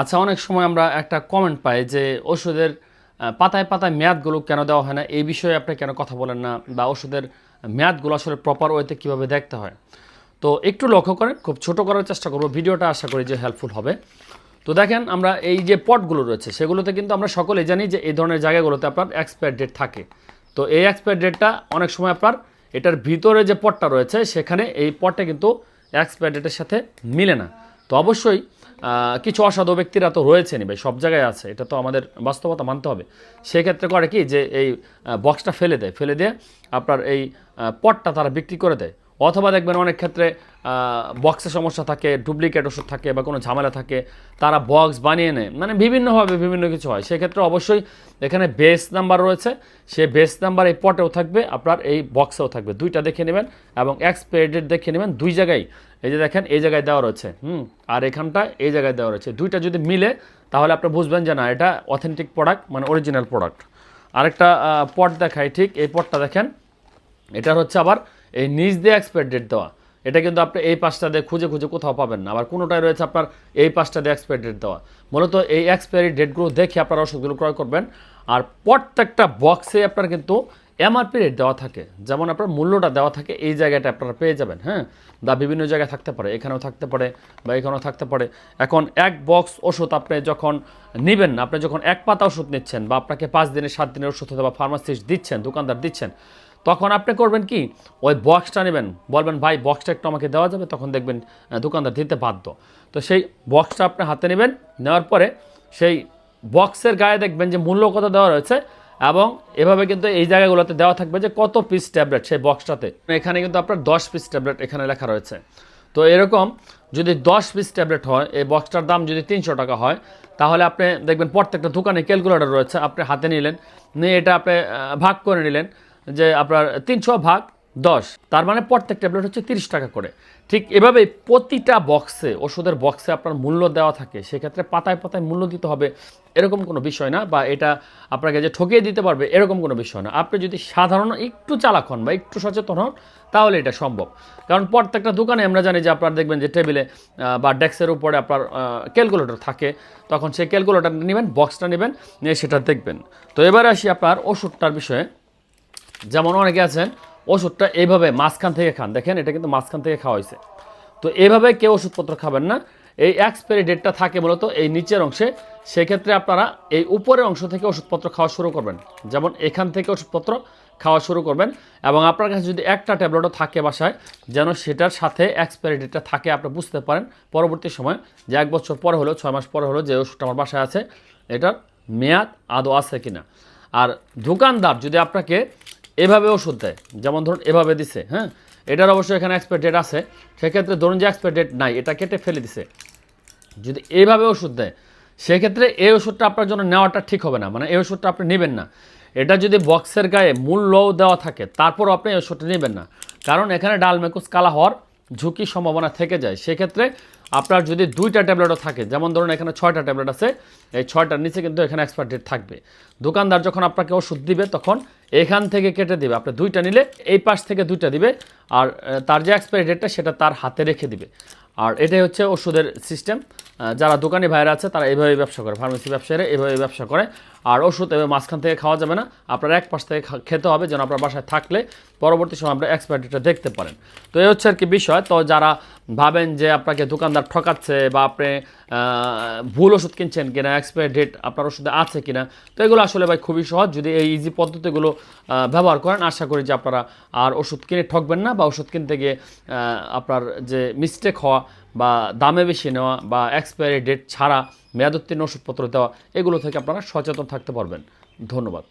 আচ্ছা অনেক সময় আমরা একটা কমেন্ট পাই যে ওষুধের পাতায় পাতায় মেয়াদগুলো কেন দেওয়া হয় না? এই বিষয়ে আপনি কেন কথা বলেন না? বা ওষুধের মেয়াদগুলো আসলে প্রপার ওয়েতে কীভাবে দেখতে হয়? তো একটু লক্ষ্য করেন, খুব ছোট করার চেষ্টা করব। ভিডিওটা আশা করি যে হেল্পফুল হবে। তো দেখেন, আমরা এই যে পটগুলো রয়েছে, সেগুলোতে কিন্তু আমরা সকলেই জানি যে এই ধরনের জায়গাগুলোতে আপনার এক্সপায়ার ডেট থাকে। তো এই এক্সপায়ার ডেটটা অনেক সময় আপনার এটার ভিতরে যে পটটা রয়েছে, সেখানে এই পটটা কিন্তু এক্সপায়ার ডেটের সাথে মিলে না। তো অবশ্যই কিছু অসাধু ব্যক্তিরা তো রয়েছেনই ভাই, সব জায়গায় আছে। এটা তো আমাদের বাস্তবতা মানতে হবে। সেক্ষেত্রে করে কি যে এই বক্সটা ফেলে দেয়। ফেলে দিয়ে আপনার এই পটটা তারা বিক্রি করে দেয়। অথবা দেখবেন অনেক ক্ষেত্রে বক্সে সমস্যা থাকে ডুপ্লিকেট ওষুধ থাকে বা কোনো ঝামেলা থাকে, তারা বক্স বানিয়ে নেয়। মানে বিভিন্নভাবে বিভিন্ন কিছু হয়। সেক্ষেত্রে অবশ্যই এখানে বেস নাম্বার রয়েছে। সে বেস নাম্বার এই পটেও থাকবে, আপনার এই বক্সেও থাকবে। দুইটা দেখে নেবেন এবং এক্সপায়ারি ডেট দেখে নেবেন। দুই জায়গায়, এই যে দেখেন, এই জায়গায় দেওয়া রয়েছে। হুম, আর এখানটা এই জায়গায় দেওয়া রয়েছে। দুইটা যদি মিলে, তাহলে আপনি বুঝবেন যে না, এটা অথেন্টিক প্রোডাক্ট মানে অরিজিনাল প্রোডাক্ট আরেকটা পট দেখায় ঠিক, এই পটটা দেখেন এটা হচ্ছে আবার এই নিচ দিয়ে এক্সপায়ার ডেট দেওয়া। এটা কিন্তু আপনি এই পাঁচটা দিয়ে খুঁজে খুঁজে কোথাও পাবেন না। আবার কোনোটাই রয়েছে আপনার এই পাঁচটা দিয়ে এক্সপায়ারি ডেট দেওয়া। মূলত এই এক্সপায়ারি ডেটগুলো দেখে আপনারা ওষুধগুলো ক্রয় করবেন। আর প্রত্যেকটা বক্সে আপনার কিন্তু এমআরপি রেট দেওয়া থাকে। যেমন আপনার মূল্যটা দেওয়া থাকে, এই জায়গাটা আপনারা পেয়ে যাবেন হ্যাঁ? বা বিভিন্ন জায়গায় থাকতে পারে, এখানেও থাকতে পারে বা এখানেও থাকতে পারে। এখন এক বক্স ওষুধ আপনি যখন নেবেন, আপনি যখন এক পাতা ওষুধ নিচ্ছেন বা আপনাকে পাঁচ দিনের সাত দিনের ওষুধ হতে বা ফার্মাসিস্ট দিচ্ছেন, দোকানদার দিচ্ছেন তখন আপনি করবেন কি? ওই বক্সটা নেবেন। বলবেন, ভাই বক্সটা একটু আমাকে দেওয়া যাবে? তখন দেখবেন দোকানদার দিতে বাধ্য। তো সেই বক্সটা আপনি হাতে নেবেন, নেওয়ার পরে সেই বক্সের গায়ে দেখবেন যে মূল্য কত দেওয়া রয়েছে এবং এভাবে কিন্তু এই জায়গাগুলোতে দেওয়া থাকবে যে কত পিস ট্যাবলেট সেই বক্সটাতে এখানে কিন্তু আপনার দশ পিস ট্যাবলেট এখানে লেখা রয়েছে। তো এরকম যদি দশ পিস ট্যাবলেট হয়, এই বক্সটার দাম যদি তিনশো টাকা হয়, তাহলে আপনি দেখবেন প্রত্যেকটা দোকানে ক্যালকুলেটর রয়েছে, আপনি হাতে নিলেন, নিয়ে এটা আপনি ভাগ করে নিলেন। যে আপনার তিনশো ভাগ দশ, তার মানে প্রত্যেক ট্যাবলেট হচ্ছে তিরিশ টাকা করে। ঠিক এভাবে প্রতিটা বক্সে ওষুধের বক্সে আপনার মূল্য দেওয়া থাকে, সেক্ষেত্রে পাতায় পাতায় মূল্য দিতে হবে, এরকম কোনো বিষয় না বা এটা আপনাকে যে ঠকিয়ে দিতে পারবে, এরকম কোনো বিষয় না। আপনি যদি সাধারণ একটু চালাক হন বা একটু সচেতন হন, তাহলে এটা সম্ভব। কারণ প্রত্যেকটা দোকানে আমরা জানি যে আপনার দেখবেন যে টেবিলে বা ডেস্কের উপরে আপনার ক্যালকুলেটর থাকে, তখন সেই ক্যালকুলেটর নেবেন বক্সটা নেবেন, নিয়ে সেটা দেখবেন। তো এবারে আসি আপনার ওষুধটার বিষয়ে। যেমন অনেকে আছেন, ওষুধটা এইভাবে মাঝখান থেকে খান। দেখেন, এটা কিন্তু মাঝখান থেকে খাওয়া হয়েছে। তো এইভাবে কেউ ওষুধপত্র খাবেন না। এই এক্সপায়ারি ডেটটা থাকে মূলত এই নিচের অংশে। সেক্ষেত্রে আপনারা এই উপরের অংশ থেকে ওষুধপত্র খাওয়া শুরু করবেন। যেমন এখান থেকে ওষুধপত্র খাওয়া শুরু করবেন এবং আপনার কাছে যদি একটা ট্যাবলেটও থাকে বাসায়, যেন সেটার সাথে এক্সপায়ারি ডেটটা থাকে, আপনি বুঝতে পারেন। পরবর্তী সময়, যে এক বছর পরে হলো, ছয় মাস পরে হলো যে ওষুধটা আমার বাসায় আছে, এটার মেয়াদ আদৌ আছে কিনা। আর দোকানদার যদি আপনাকে এভাবে ওষুধ দেয়। যেমন ধরুন এভাবে দিছে হ্যাঁ? এটার অবশ্যই এখানে এক্সপায়ার ডেট আছে। সেক্ষেত্রে ধরুন যে এক্সপায়ার ডেট নাই, এটা কেটে ফেলে দিছে। যদি এইভাবে ওষুধ দেয়, সেক্ষেত্রে এই ওষুধটা আপনার জন্য নেওয়াটা ঠিক হবে না। মানে এই ওষুধটা আপনি নেবেন না। এটা যদি বক্সের গায়ে মূল্যও দেওয়া থাকে, তারপরও আপনি এই ওষুধটা নেবেন না। কারণ এখানে ডাল মেকুস কালা হওয়ার ঝুঁকি সম্ভাবনা থেকে যায়। সেক্ষেত্রে আপনার যদি দুইটা ট্যাবলেটও থাকে, যেমন ধরুন এখানে ছয়টা ট্যাবলেট আছে, এই ছয়টার নিচে কিন্তু এখানে এক্সপায়ার ডেট থাকবে। দোকানদার যখন আপনাকে ওষুধ দিবে, তখন এখান থেকে কেটে দিবে। আপনি দুইটা নিলে এই পাশ থেকে দুইটা দিবে। আর তার যে এক্সপায়ারি ডেটটা সেটা তার হাতে রেখে দিবে। আর এটাই হচ্ছে ওষুধের সিস্টেম যারা দোকানি ভাইরা আছে, তারা এইভাবে ব্যবসা করে। ফার্মেসি ব্যবসায়ীরা এইভাবে ব্যবসা করে। আর ওষুধ এভাবে মাঝখান থেকে খাওয়া যাবে না। আপনার এক পাশ থেকে খেতে হবে যেন আপনার বাসায় থাকলে পরবর্তী সময় আপনার এক্সপায়ারিটা দেখতে পারেন। তো এই হচ্ছে আর কি বিষয়। তো যারা ভাবেন যে আপনাকে দোকানদার ঠকাচ্ছে বা আপনি ভুল ওষুধ কিনছেন কিনা এক্সপায়ার ডেট আপনার ওষুধে আছে কিনা, তো এগুলো আসলে ভাই খুবই সহজ। যদি এই ইজি পদ্ধতিগুলো ব্যবহার করেন, আশা করি যে আপনারা আর ওষুধ কিনে ঠকবেন না। বা ওষুধ কিনতে গিয়ে আপনার যে মিস্টেক হওয়া বা দামে বেশি নেওয়া বা এক্সপায়ারি ডেট ছাড়া মেয়াদোত্তীর্ণ ওষুধপত্র দেওয়া, এগুলো থেকে আপনারা সচেতন থাকতে পারবেন। ধন্যবাদ।